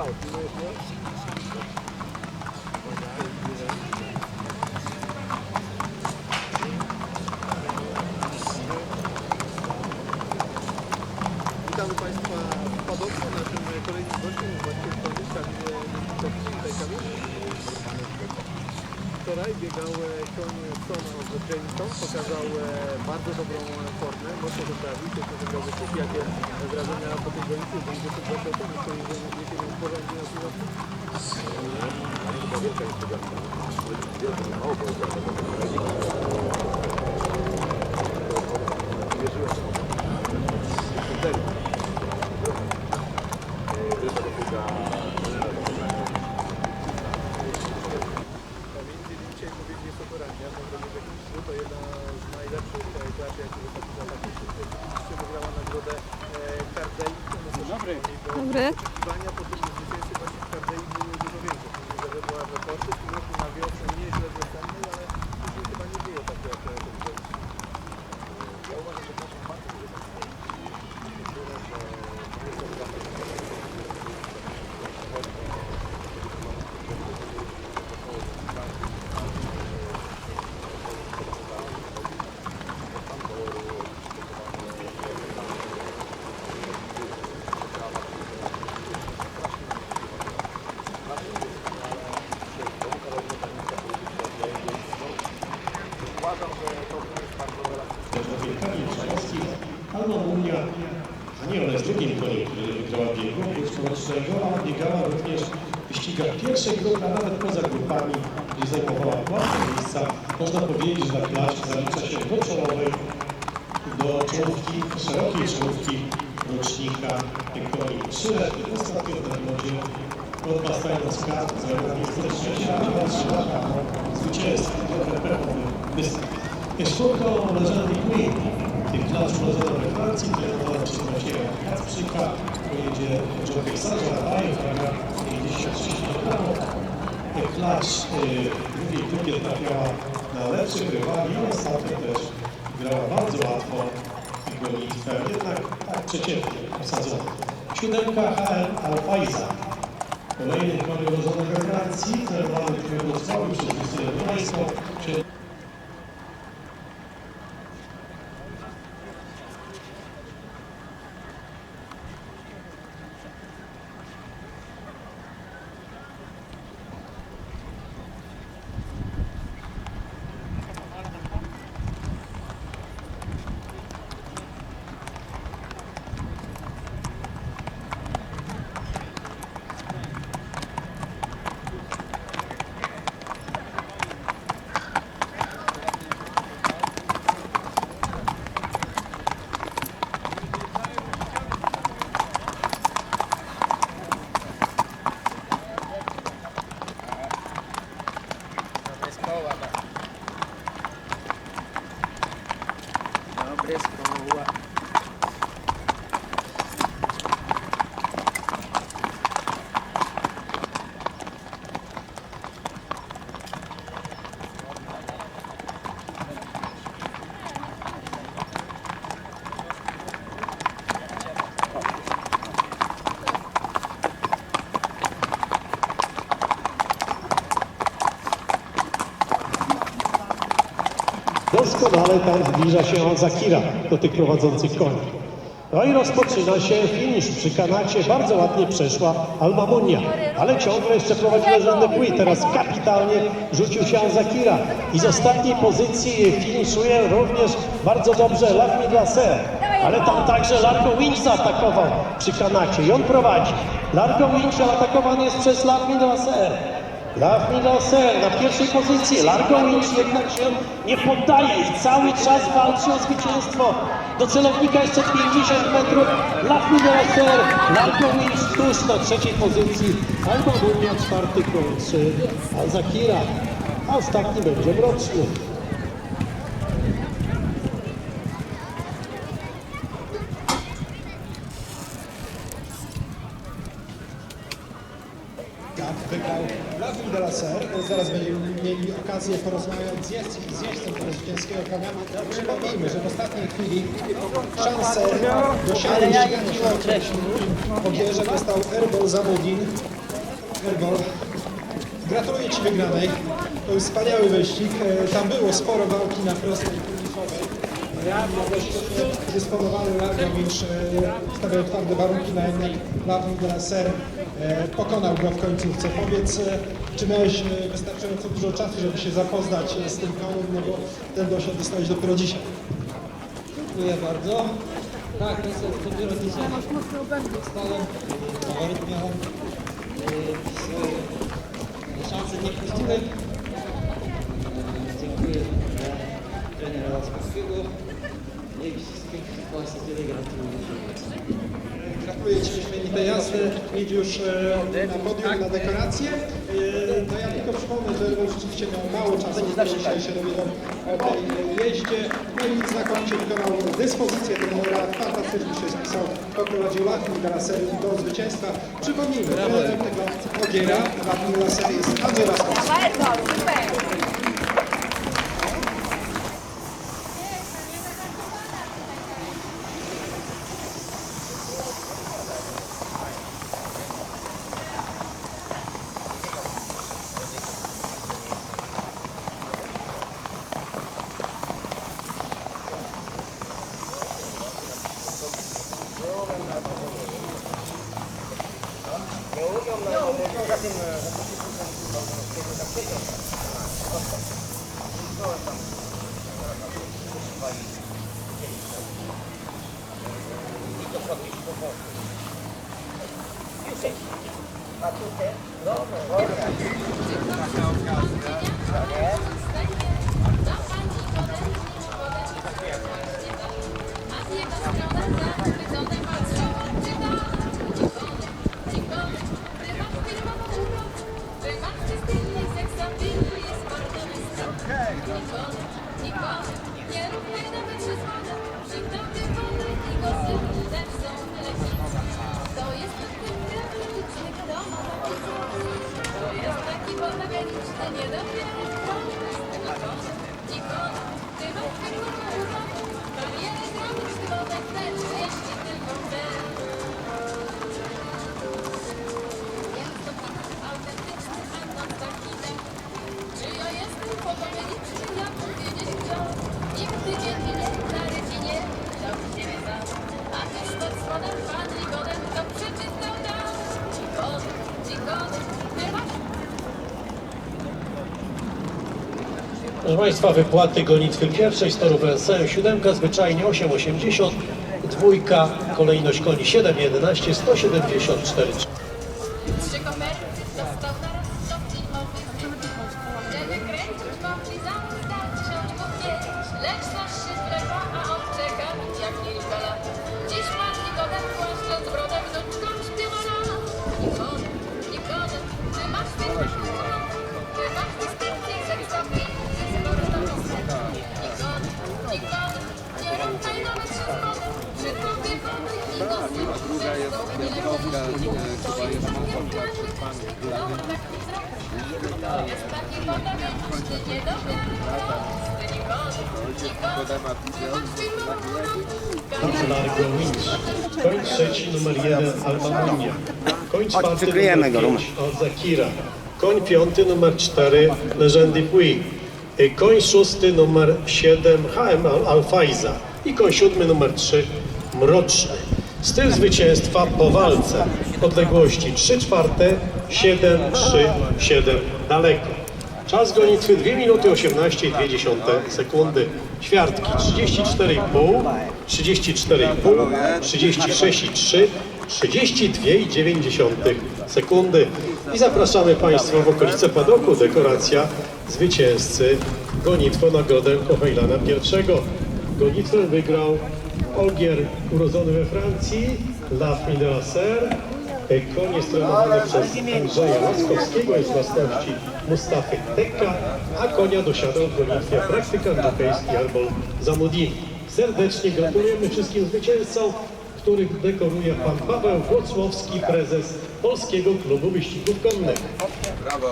Oh, Out. Wczoraj biegał koń Sona od Jameson, pokazał e, bardzo dobrą formę, mocno poprawił, też wygrał wyścig, jakie wrażenia po tej gonicy, będzie to proszę o tym, że jeśli nie porządnie na środku. Między innymi dzisiaj powiedzieli jest operania, to będzie jakiś cud, to jedna z najlepszych e, klasie, jakie wystąpiła na tej Oczywiście wygrała nagrodę e, Cardei. Dzień dobry. Dobry. Oczekiwania po tym zwycięstwie właśnie w Cardei były dużo większe. Później zawiodła w rekordy, w tym roku na wiosnę nieźle dostępny, ale później chyba nie było tak jak e, to widać. Ja uważam, że naszą marką jest Nie, ona jest drugim koniem, który wygrała biegu społecznego, a biegała również w wyścigach pierwszej grupy, a nawet poza grupami, gdzie zajmowała łatwe miejsca. Można powiedzieć, że ta klacz zalicza się do czołowej, do czołówki, szerokiej czołówki rocznika koni. Trzy lety ostatnio w nagrodzie podpastając kart, zajęła miejsce trzecie, a lata zwycięstwa. Trochę pełny występ. Sztuką Leżany Queen, tych klacz urodzono we Francji, trenowana przez Macieja Kacprzyka, pojedzie człowiek Sarza Rabajew, waga 56 kg. Klacz y, w drugiej grupie trafiała na lepszych rywali, ale ostatnio też grała bardzo łatwo gonitwę, jednak tak przeciętnie osadzona. Siódemka HL Alfaiza. Kolejny urodzony we Francji, trenowany w Wrocławiu przez Justynę Dunańską, Doskonale tam zbliża się Zakira do tych prowadzących koni. No i rozpoczyna się finisz przy kanacie. Bardzo ładnie przeszła Alma Munia, ale ciągle jeszcze prowadzi Leżenny Pui. Teraz kapitalnie rzucił się Zakira i z ostatniej pozycji finiszuje również bardzo dobrze Lachmi Glaser. Ale tam także Larko Winch zaatakował przy kanacie i on prowadzi. Larko Winch atakowany jest przez Lachmi Glaser. Glaser na pierwszej pozycji. Largo Winch jednak się nie poddaje i cały czas walczy o zwycięstwo. Do celownika jeszcze 50 metrów. Lachmi Glaser, Largo Winch tuż na trzeciej pozycji. Alba Bunia czwarty kończy Alzakira, a ostatni będzie mroczny. Gap wygrał Lafil de la Serre. Zaraz będziemy mieli okazję porozmawiać z, jeźdźcem, tego zwycięskiego konia. Przypomnijmy, że w ostatniej chwili szansę do siebie po gierze dostał Erbol Zamudin. Erbol, gratuluję Ci wygranej. To wspaniały wyścig. E, Tam było sporo walki na prostej dysponowany Largowicz stawiał twarde warunki na jednak Lawin de la Serre e, pokonał go w końcówce. Powiedz, e, czy miałeś e, wystarczająco dużo czasu, żeby się zapoznać e, z tym koniem, no bo ten dosiad dostałeś dopiero dzisiaj. Dziękuję bardzo. Tak, to są dopiero dzisiaj stałem. Faworyt miałem e, swoje szanse nie puściłem. E, Dziękuję e, trenera Laskowskiego. No i wszystkim Państwu tyle gratuluję. Gratuluję Ci wyśmienitej jazdy. Idź już e, na podium, na dekorację. No ja tylko przypomnę, że rzeczywiście miał mało czasu, dzisiaj się dowiedział o tej jeździe. No i znakomicie wykonał dyspozycję trenera, fantastycznie się spisał, poprowadził Lachmi Galasery do zwycięstwa. Przypomnijmy, trenerem tego ogiera Lachmi Galasery jest Andrzej Laskowski. Bardzo, super! Nie saniyede. Proszę Państwa, wypłaty gonitwy pierwszej z toru WSM, siódemka zwyczajnie 8,80, dwójka, kolejność koni 7,11, 174. Koń trzeci numer jeden Albamunia. Koń czwarty numer go, pięć Al-Zakira. Koń piąty numer cztery Legendy Pui. Koń szósty numer siedem HM Al- Alfaiza. I koń siódmy numer trzy Mroczny. Styl zwycięstwa po walce. Odległości 3 czwarte, 7, 3, 7 daleko. Czas gonitwy 2 minuty 18,2 sekundy. Ćwiartki 34,5, 34,5, 36,3, 32,9 sekundy. I zapraszamy Państwa w okolice padoku. Dekoracja zwycięzcy gonitwą nagrodę Kochajlana I. Gonitwę wygrał Olgier urodzony we Francji, La Fin de la Serre. Koń jest trenowany przez Andrzeja Laskowskiego, jest własności Mustafy Tekka, a konia dosiadał w gonitwie praktykant jokejski Arbol Zamudini. Serdecznie gratulujemy wszystkim zwycięzcom, których dekoruje pan Paweł Włocławski, prezes Polskiego Klubu Wyścigów Konnych. Brawo.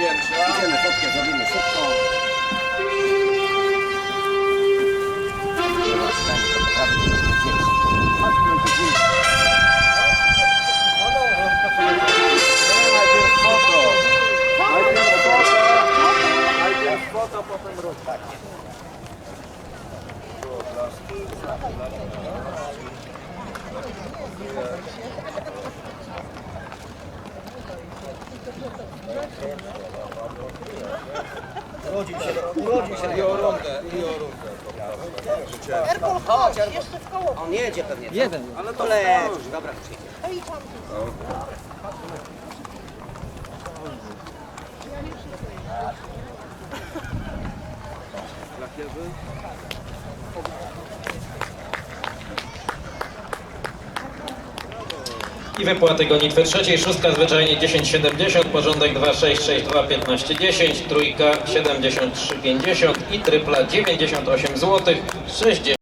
Bien, ya. Tiene, porque, porque, porque, I o rundę, i o rundę. Erpol, chodź, jeszcze w koło. On jedzie pewnie. Jeden. Ale to lecisz, dobra, przyjdzie. Idź tam. I wypłaty gonitwy trzeciej, szóstka zwyczajnie 10,70, porządek 2,662, 15,10, trójka 73,50 i trypla 98 zł, 60